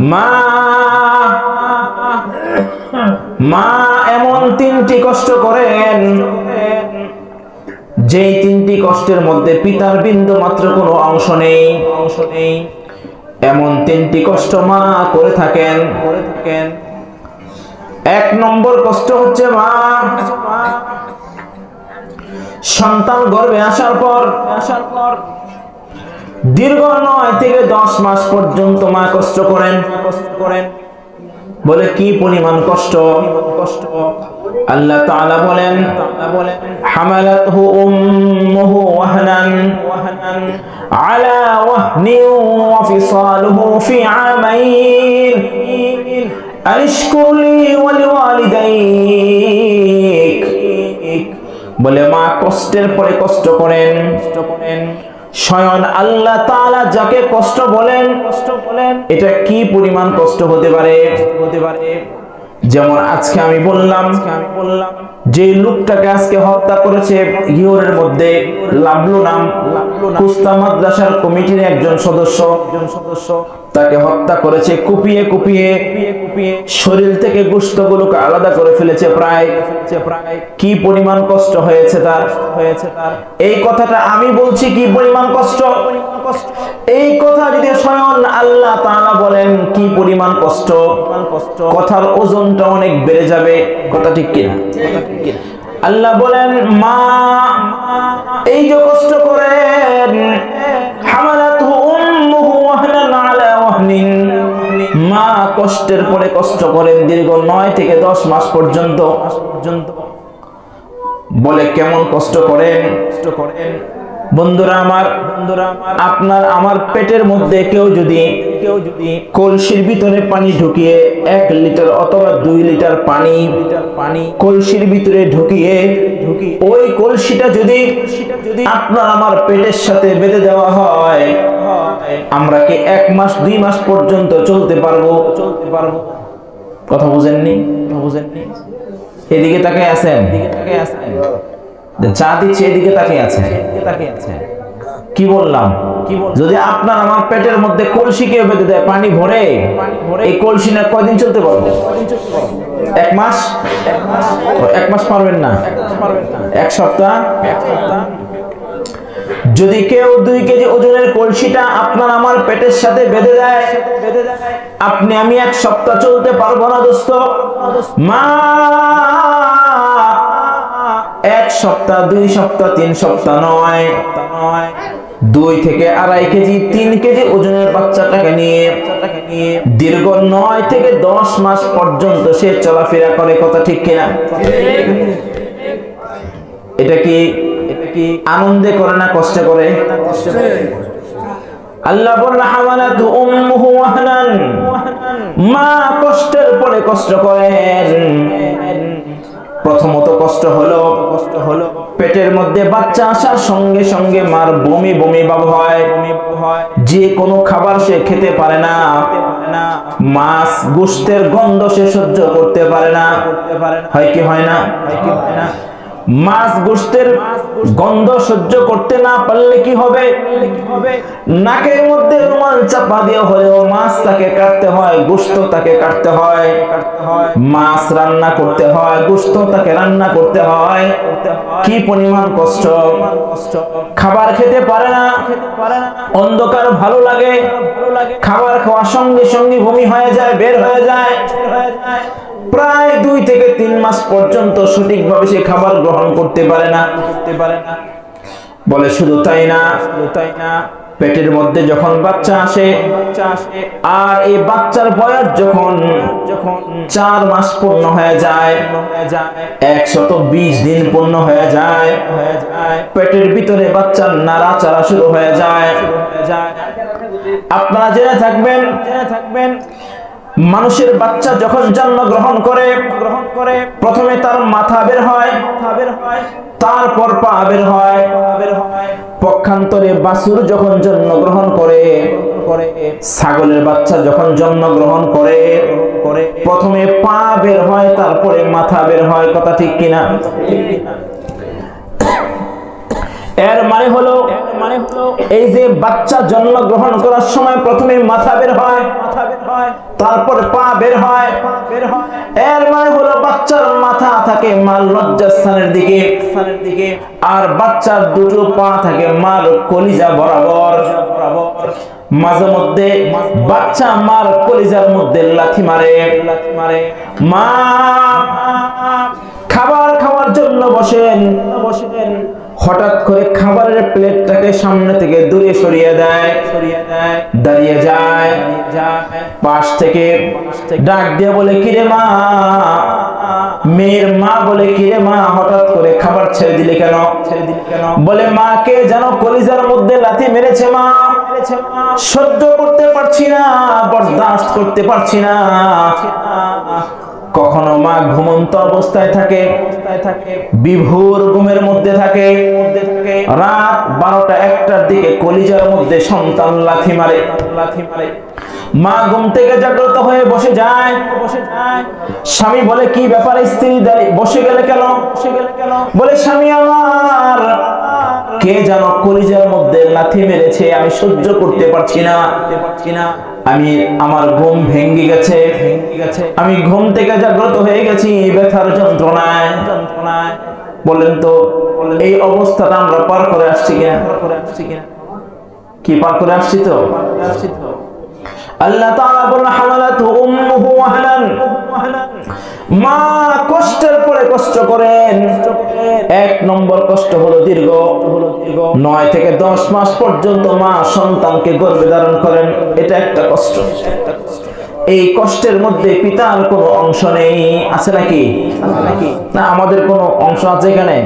মা মা এমন তিনটি কষ্ট করেন, যেই তিনটি কষ্টের মধ্যে পিতার বিন্দু মাত্র কোনো অংশ নেই। অংশ নেই এমন তিনটি কষ্ট মা করে থাকেন। করে থাকেন এক নম্বর কষ্ট হচ্ছে মা, সন্তান গর্ভে আসার পর আসার পর দীর্ঘ নয় থেকে দশ মাস পর্যন্ত মা কষ্ট করেন। করেন বলে, কি পরিমাণ কষ্ট? কষ্ট আল্লাহ তাআলা বলেন, হামালাতহু উম্মুহু ওয়াহনান আলা ওয়াহনিন ওয়া ফিসালুহু ফি আমাইন। আনিশকুর লি ওয়া লিওয়ালিদাইক। বলে, মা কষ্টের পরে কষ্ট করেন কষ্ট করেন। স্বয়ং আল্লাহ তাআলা যাকে কষ্ট বলেন কষ্ট বলেন, এটা কি পরিমাণ কষ্ট হতে পারে হতে পারে? যেমন আজকে আমি বললাম, যে লোকটাকে আজকে হত্যা করেছে ইউরের মধ্যে লাবলু নাম, কুস্তা মাদ্রাসার কমিটির একজন সদস্য। একজন সদস্য তাকে হত্যা করেছে, কুপিয়ে কুপিয়ে শরীর থেকে গোস্তগুলোকে আলাদা করে ফেলেছে প্রায়। প্রায় কি পরিমাণ কষ্ট হয়েছে তার হয়েছে তার? এই কথাটা আমি বলছি, কি পরিমাণ কষ্ট? এই কথা যদি স্বয়ং আল্লাহ তাআলা বলেন কি পরিমাণ কষ্ট? কথার ওজনটা অনেক বেড়ে যাবে কথা ঠিক কিনা? আল্লাহ বলেন মা এই যে কষ্ট করেন হামালাতহু উম্মুহু ওয়াহনান আলা ওয়াহনিন মা কষ্টের পরে কষ্ট করেন দীর্ঘ নয় থেকে দশ মাস পর্যন্ত। পর্যন্ত। বলে কেমন কষ্ট করেন? কষ্ট করেন? বন্ধুরা আমার বন্ধুরা আপনার আমার পেটের মধ্যে কেউ যদি কেউ যদি কলসির ভিতরে পানি ঢুকিয়ে এক লিটার অথবা দুই লিটার পানি পানি কলসির ভিতরে ঢুকিয়ে ওই কলসিটা যদি যদি আপনার আমার পেটের সাথে বেঁধে দেওয়া হয় আমরা কি এক মাস দুই মাস পর্যন্ত চলতে পারব? চলতে পারব। কথা বুঝেননি? বুঝেননি। এদিকে তাকে আছেন? এদিকে তাকে আছেন। চা দিচ্ছে, এদিকে তাকে আছে। কি বললাম? যদি আপনার আমার পেটের মধ্যে কলসি কেউ বেঁধে দেয়, পানি ভরে, এই কলসি না কয়দিন চলতে পারব? এক মাস? এক মাস পারবেন না। এক সপ্তাহ? যদি কেউ দুই কেজি ওজনের কলসিটা আপনার আমার পেটের সাথে বেঁধে দেয়, আপনি আমি এক সপ্তাহ চলতে পারব না, দোস্ত। মা! এক সপ্তাহ, দুই সপ্তাহ, তিন সপ্তাহ নয়। দুই থেকে আড়াই কেজি, তিন কেজি ওজনের বাচ্চাটাকে নিয়ে দীর্ঘ নয় থেকে দশ মাস পর্যন্ত সে চলাফেরা করে, কথা ঠিক কিনা? এটা কি আনন্দে করে না কষ্টে করে? আল্লাহ বলল মা কষ্টের পরে কষ্ট করেন। প্রথমত পেটের মধ্যে বাচ্চা আসার সঙ্গে সঙ্গে মার বমি বমি ভাব হয়। যে কোনো খাবার সে খেতে পারে না। মাছ গোস্তের গন্ধ সে সহ্য করতে পারে না হয় কি হয় না। হয় কি হয় না? মাছ গোস্তের গন্ধ সহ্য করতে না পারলে কি হবে? নাকের মধ্যে রুমাল চাপা দিয়ে হলেও মাছ তাকে কাটতে হয়, গোস্ত তাকে কাটতে হয়। মাছ রান্না করতে হয়, গোস্ত তাকে রান্না করতে হয়। কি পরিমাণ কষ্ট? খাবার খেতে পারে না। অন্ধকার ভালো লাগে। খাবার খাওয়ার সঙ্গে সঙ্গে বমি হয়ে যায়, বের হয়ে যায়। প্রায় দুই থেকে তিন মাস পর্যন্ত সঠিকভাবে সে খাবার গ্রহণ করতে পারে না। করতে পারে না বলে শুধু তাই না শুধু তাই না পেটের মধ্যে যখন বাচ্চা আসে, আর এই বাচ্চার বয়স যখন যখন চার মাস পূর্ণ হয়ে যায়, একশত বিশ দিন পূর্ণ হয়ে যায় হয়ে যায় পেটের ভিতরে বাচ্চার নাড়াচাড়া শুরু হয়ে যায়। আপনারা জেনে থাকবেন জেনে থাকবেন মানুষের বাচ্চা যখন জন্মগ্রহণ করে গ্রহণ করে প্রথমে তার মাথা বের হয়, তারপর পা বের হয়। পক্ষান্তরে বাছুর যখন জন্মগ্রহণ করে করে ছাগলের বাচ্চা যখন জন্মগ্রহণ করে করে, প্রথমে পা বের হয়, তারপরে মাথা বের হয়, কথা ঠিক কিনা? এর মানে হলো এই যে বাচ্চা জন্মগ্রহণ করার সময় প্রথমে মাথা বের হয় তারপর পা বের হয়। এর মানে হলো বাচ্চার মাথা থাকে মার লজ্জাস্থানের দিকে স্থানের দিকে। আর বাচ্চার দুটো পা থাকে মার কলিজা বরাবর। বরাবর। মাঝে মধ্যে বাচ্চা মার কলিজার মধ্যে লাথি মারে। লাথি মারে। মা খাবার খাওয়ার জন্য বসেন। বসেন। হঠাৎ করে খাবারের প্লেটটাকে সামনে থেকে দূরে সরিয়ে দেয়। দাঁড়িয়ে যায়। পাশ থেকে ডাক দিয়ে বলে, কিরে মা? মেয়ের মা বলে, কিরে মা? হঠাৎ করে খাবার ছেড়ে দিলে কেন? বলে মাকে যেন কলিজার মধ্যে লাথি মেরেছে মা। সহ্য করতে পারছি না, বরদাস্ত করতে পারছি না। কখনো মা ঘুমন্ত অবস্থায় থাকে বিভোর ঘুমের মধ্যে থাকে। রাত বারোটা একটার দিকে কলিজার মধ্যে সন্তান লাথি মারে। লাথি মারে। মা ঘুম থেকে জাগ্রত হয়ে বসে যায়। বসে যায়। স্বামী বলে কি ব্যাপার স্ত্রী দাঁড়িয়ে বসে গেলে কেন? বসে গেলে কেন? বলে স্বামী আমার কে যেন কলিজার মধ্যে লাথি মেরেছে, আমি সহ্য করতে পারছি না। আমি, আমার ঘুম ভেঙ্গে গেছে। আমি ঘুম থেকে জাগ্রত হয়ে গেছি, ব্যথার যন্ত্রণায়। যন্ত্রণায় বলেন তো, এই অবস্থাটা আমরা পার করে আসছি কিনা? কি পার করে আসছি তো? আল্লাহ তাআলা বললেন হামালাতু উম্মুহু ওয়াহনান মা কষ্টের পরে কষ্ট করেন। এক নম্বর কষ্ট হলো দীর্ঘ। নয় থেকে দশ মাস পর্যন্ত মা সন্তানকে গর্ভে ধারণ করেন। এটা একটা কষ্ট। এই কষ্টের মধ্যে পিতার কোনো অংশ নেই। আছে নাকি? না, আমাদের কোনো অংশ আছে এখানে?